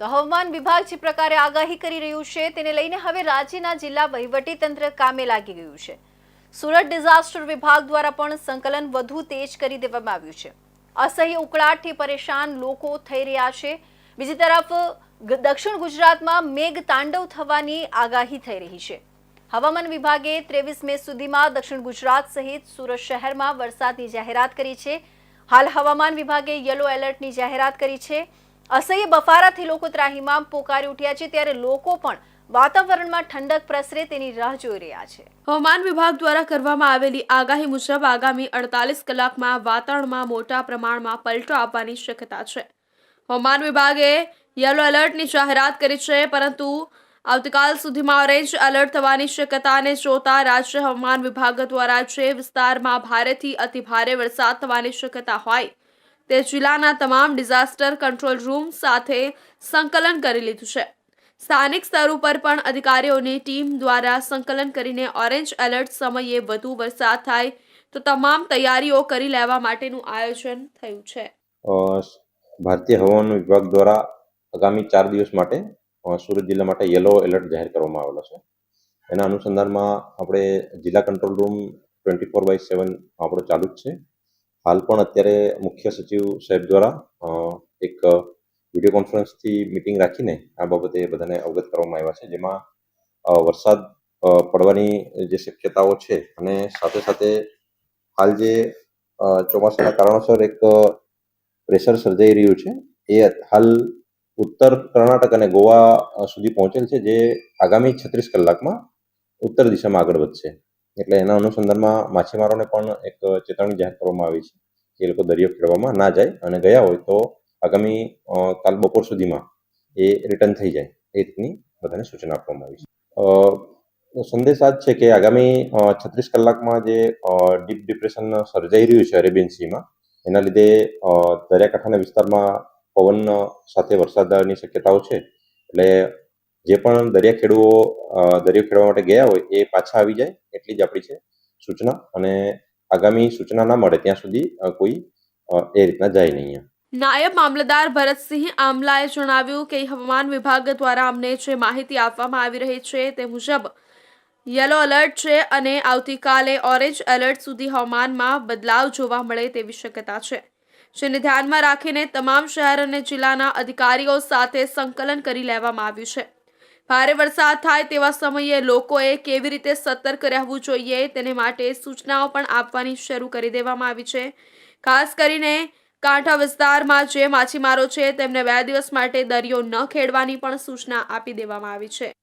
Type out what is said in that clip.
તો હવામાન વિભાગ જે પ્રકારે આગાહી કરી રહ્યું છે, તેને લઈને હવે રાજ્યના જિલ્લા વહીવટી તંત્ર કામે લાગી ગયું છે. સુરત ડિઝાસ્ટર વિભાગ દ્વારા પણ સંકલન વધુ તેજ કરી દેવામાં આવ્યું છે. અસહ્ય ઉકળાટથી પરેશાન લોકો થઈ રહ્યા છે. બીજી તરફ દક્ષિણ ગુજરાતમાં મેઘ તાંડવ થવાની આગાહી થઈ રહી છે. હવામાન વિભાગે ત્રેવીસ મે સુધીમાં દક્ષિણ ગુજરાત સહિત સુરત શહેરમાં વરસાદની જાહેરાત કરી છે. હાલ હવામાન વિભાગે યલો એલર્ટની જાહેરાત કરી છે. અસહ્ય બફારાથી લોકો ત્રાહિમામ પોકારી ઉઠ્યા છે ત્યારે લોકો પણ વાતાવરણમાં ઠંડક પ્રસરે તેની રાહ જોઈ રહ્યા છે. હવામાન વિભાગ દ્વારા કરવામાં આવેલી આગાહી મુજબ આગામી અડતાલીસ કલાકમાં વાતાવરણમાં મોટા પ્રમાણમાં પલટો આવવાની શક્યતા છે. હવામાન વિભાગે યલો એલર્ટની જાહેરાત કરી છે, પરંતુ આવતીકાલ સુધીમાં ઓરેન્જ એલર્ટ થવાની શક્યતાને જોતા રાજ્ય હવામાન વિભાગ દ્વારા જે વિસ્તારમાં ભારેથી અતિભારે વરસાદ થવાની શક્યતા હોય તે જિલ્લાના તમામ ડિઝાસ્ટર કંટ્રોલ રૂમ સાથે સંકલન કરી લીધું છે. સ્થાનિક સ્તર ઉપર પણ અધિકારીઓની ટીમ દ્વારા સંકલન કરીને ઓરેન્જ એલર્ટ સમયે વધુ વરસાદ થાય તો તમામ તૈયારીઓ કરી લેવા માટેનું આયોજન થયું છે. ભારતીય હવામાન વિભાગ દ્વારા આગામી ચાર દિવસ માટે સુરત જિલ્લા માટે યલો એલર્ટ જાહેર કરવામાં આવેલો છે. એના અનુસંધાનમાં આપણે જિલ્લા control room twenty four by seven આપણો ચાલુ જ છે. હાલ પણ અત્યારે મુખ્ય સચિવ સાહેબ દ્વારા એક વીડિયો કોન્ફરન્સથી મિટિંગ રાખીને આ બાબતે બધાને અવગત કરવામાં આવ્યા છે, જેમાં વરસાદ પડવાની જે શક્યતાઓ છે અને સાથે સાથે હાલ જે ચોમાસાના કારણોસર એક પ્રેશર સર્જાઈ રહ્યું છે, એ હાલ ઉત્તર કર્ણાટક અને ગોવા સુધી પહોંચેલ છે, જે આગામી છત્રીસ કલાકમાં ઉત્તર દિશામાં આગળ વધશે. એટલે એના અનુસંધાનમાં માછીમારોને પણ એક ચેતવણી જાહેર કરવામાં આવી છે કે એ લોકો દરિયો ખેડવામાં ના જાય અને ગયા હોય તો આગામી કાલ બપોર સુધીમાં એ રિટર્ન થઈ જાય એ રીતની બધાને સૂચના આપવામાં આવી છે. સંદેશ આ છે કે આગામી છત્રીસ કલાકમાં જે ડીપ ડિપ્રેશન સર્જાઈ રહ્યું છે અરેબિયન સીમાં એના લીધે દરિયાકાંઠાના વિસ્તારમાં પવન સાથે વરસાદની શક્યતાઓ છે. એટલે જે પણ દરિયા ખેડૂઓ દરિયો ખેડવા માટે ગયા હોય, એ પાછા આવી જાય એટલી જ આપણી છે સૂચના અને આગામી સૂચના ના મળે ત્યાં સુધી કોઈ એ રીતના જાય નહીં નાયબ મામલતદાર ભરતસિંહ આમલાએ જણાવ્યું કે હવામાન વિભાગ દ્વારા અમને જે માહિતી આપવામાં આવી રહી છે તે મુજબ યલો એલર્ટ છે અને આવતીકાલે ઓરેન્જ એલર્ટ સુધી હવામાનમાં બદલાવ જોવા મળે તેવી શક્યતા છે. જેને ધ્યાનમાં રાખીને તમામ શહેર અને જિલ્લાના અધિકારીઓ સાથે સંકલન કરી લેવામાં આવ્યું છે. ભારે વરસાદ થાય તેવા સમયે લોકોએ કેવી રીતે સતર્ક રહેવું જોઈએ તેને માટે સૂચનાઓ પણ આપવાની શરૂ કરી દેવામાં આવી છે. ખાસ કરીને કાંઠા વિસ્તારમાં જે માછીમારો છે તેમને બે દિવસ માટે દરિયો ન ખેડવાની પણ સૂચના આપી દેવામાં આવી છે.